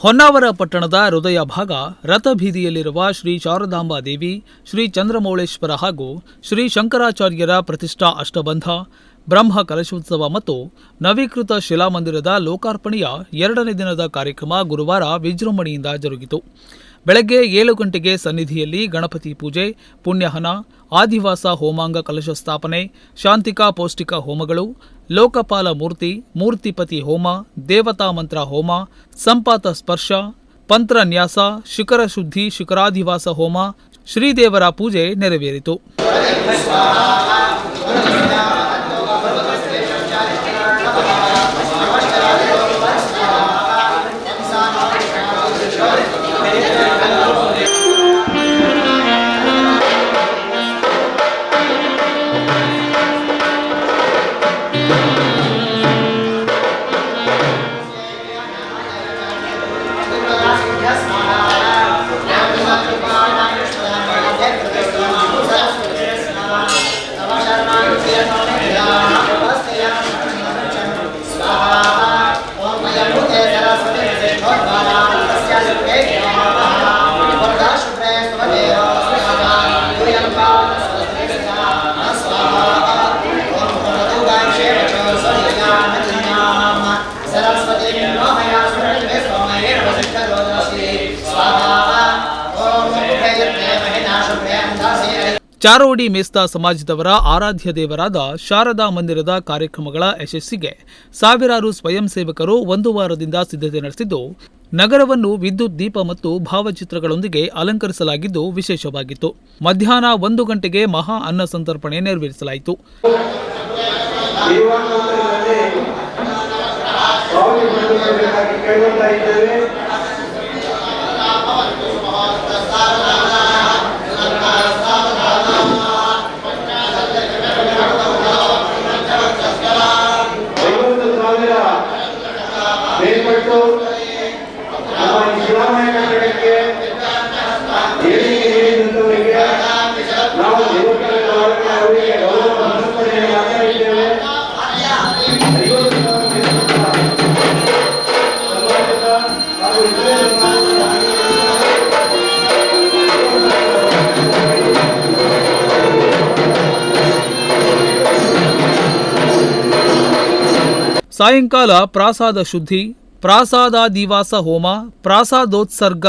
ಹೊನ್ನಾವರ ಪಟ್ಟಣದ ಹೃದಯ ಭಾಗ ರಥಬೀದಿಯಲ್ಲಿರುವ ಶ್ರೀ ಶಾರದಾಂಬಾ ದೇವಿ, ಶ್ರೀ ಚಂದ್ರಮೌಳೇಶ್ವರ ಹಾಗೂ ಶ್ರೀ ಶಂಕರಾಚಾರ್ಯರ ಪ್ರತಿಷ್ಠಾ ಅಷ್ಟಬಂಧ, ಬ್ರಹ್ಮ ಕಲಶೋತ್ಸವ ಮತ್ತು ನವೀಕೃತ ಶಿಲಾಮಂದಿರದ ಲೋಕಾರ್ಪಣೆಯ ಎರಡನೇ ದಿನದ ಕಾರ್ಯಕ್ರಮ ಗುರುವಾರ ವಿಜೃಂಭಣೆಯಿಂದ ಜರುಗಿತು. ಬೆಳಗ್ಗೆ ಏಳು ಗಂಟೆಗೆ ಸನ್ನಿಧಿಯಲ್ಲಿ ಗಣಪತಿ ಪೂಜೆ, ಪುಣ್ಯಹನ, ಆದಿವಾಸ ಹೋಮಾಂಗ ಕಲಶ ಸ್ಥಾಪನೆ, ಶಾಂತಿಕಾ ಪೌಷ್ಟಿಕ ಹೋಮಗಳು, ಲೋಕಪಾಲ ಮೂರ್ತಿ, ಮೂರ್ತಿಪತಿ ಹೋಮ, ದೇವತಾ ಮಂತ್ರ ಹೋಮ, ಸಂಪಾತ ಸ್ಪರ್ಶ ಪಂತ್ರನ್ಯಾಸ ಶಿಖರ ಶುದ್ಧಿ, ಶಿಖರಾಧಿವಾಸ ಹೋಮ, ಶ್ರೀದೇವರ ಪೂಜೆ ನೆರವೇರಿತು. ಚಾರೋಡಿ ಮೇಸ್ತಾ ಸಮಾಜದವರ ಆರಾಧ್ಯ ದೇವರಾದ ಶಾರದಾ ಮಂದಿರದ ಕಾರ್ಯಕ್ರಮಗಳ ಯಶಸ್ಸಿಗೆ ಸಾವಿರಾರು ಸ್ವಯಂ ಸೇವಕರು ಒಂದು ವಾರದಿಂದ ಸಿದ್ಧತೆ ನಡೆಸಿದ್ದು, ನಗರವನ್ನು ವಿದ್ಯುತ್, ದೀಪ ಮತ್ತು ಭಾವಚಿತ್ರಗಳೊಂದಿಗೆ ಅಲಂಕರಿಸಲಾಗಿದ್ದು ವಿಶೇಷವಾಗಿತ್ತು. ಮಧ್ಯಾಹ್ನ ಒಂದು ಗಂಟೆಗೆ ಮಹಾ ಅನ್ನ ಸಂತರ್ಪಣೆ ನೆರವೇರಿಸಲಾಯಿತು. ಸಾಯಂಕಾಲ ಪ್ರಾಸಾದ ಶುದ್ಧಿ ಪ್ರಾಸಾದಾದಿವಾಸ ಹೋಮ, ಪ್ರಾಸಾದೋತ್ಸರ್ಗ,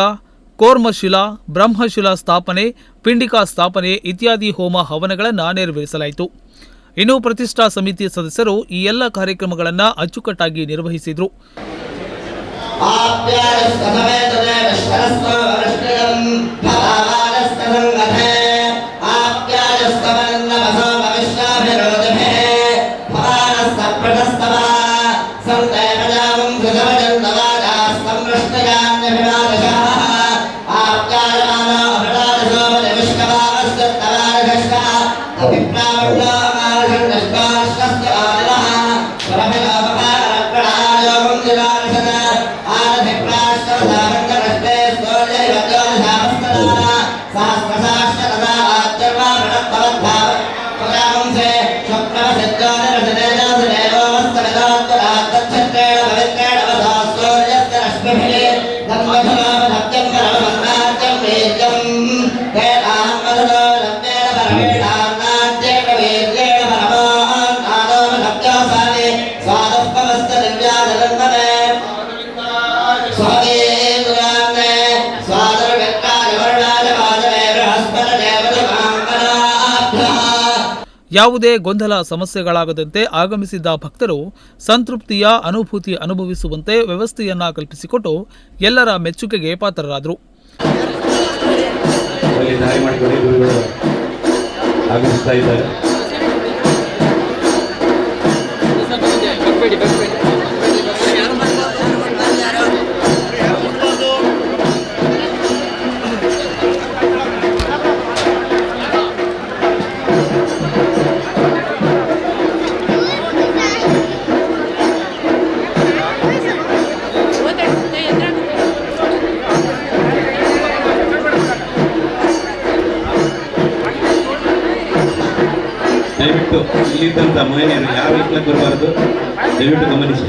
ಕೋರ್ಮಶಿಲಾ, ಬ್ರಹ್ಮಶಿಲಾ ಸ್ಥಾಪನೆ, ಪಿಂಡಿಕಾ ಸ್ಥಾಪನೆ ಇತ್ಯಾದಿ ಹೋಮ ಹವನಗಳನ್ನು ನೆರವೇರಿಸಲಾಯಿತು. ಇನ್ನು ಪ್ರತಿಷ್ಠಾ ಸಮಿತಿ ಸದಸ್ಯರು ಈ ಎಲ್ಲ ಕಾರ್ಯಕ್ರಮಗಳನ್ನು ಅಚ್ಚುಕಟ್ಟಾಗಿ ನಿರ್ವಹಿಸಿದರು. ಯಾವುದೇ ಗೊಂದಲ ಸಮಸ್ಯೆಗಳಾಗದಂತೆ ಆಗಮಿಸಿದ್ದ ಭಕ್ತರು ಸಂತೃಪ್ತಿಯ ಅನುಭೂತಿ ಅನುಭವಿಸುವಂತೆ ವ್ಯವಸ್ಥೆಯನ್ನ ಕಲ್ಪಿಸಿಕೊಟ್ಟು ಎಲ್ಲರ ಮೆಚ್ಚುಗೆಗೆ ಪಾತ್ರರಾದರು. ಆಗಮಿಸ್ತಾ ಇದ್ದಾರೆ. ದಯವಿಟ್ಟು ಇಲ್ಲಿದ್ದಂಥ ಮಹಿಳೆಯರು ಯಾವ ಇಟ್ಲಕ್ಕೆ ಬರಬಾರದು ದಯವಿಟ್ಟು ಗಮನಿಸಿ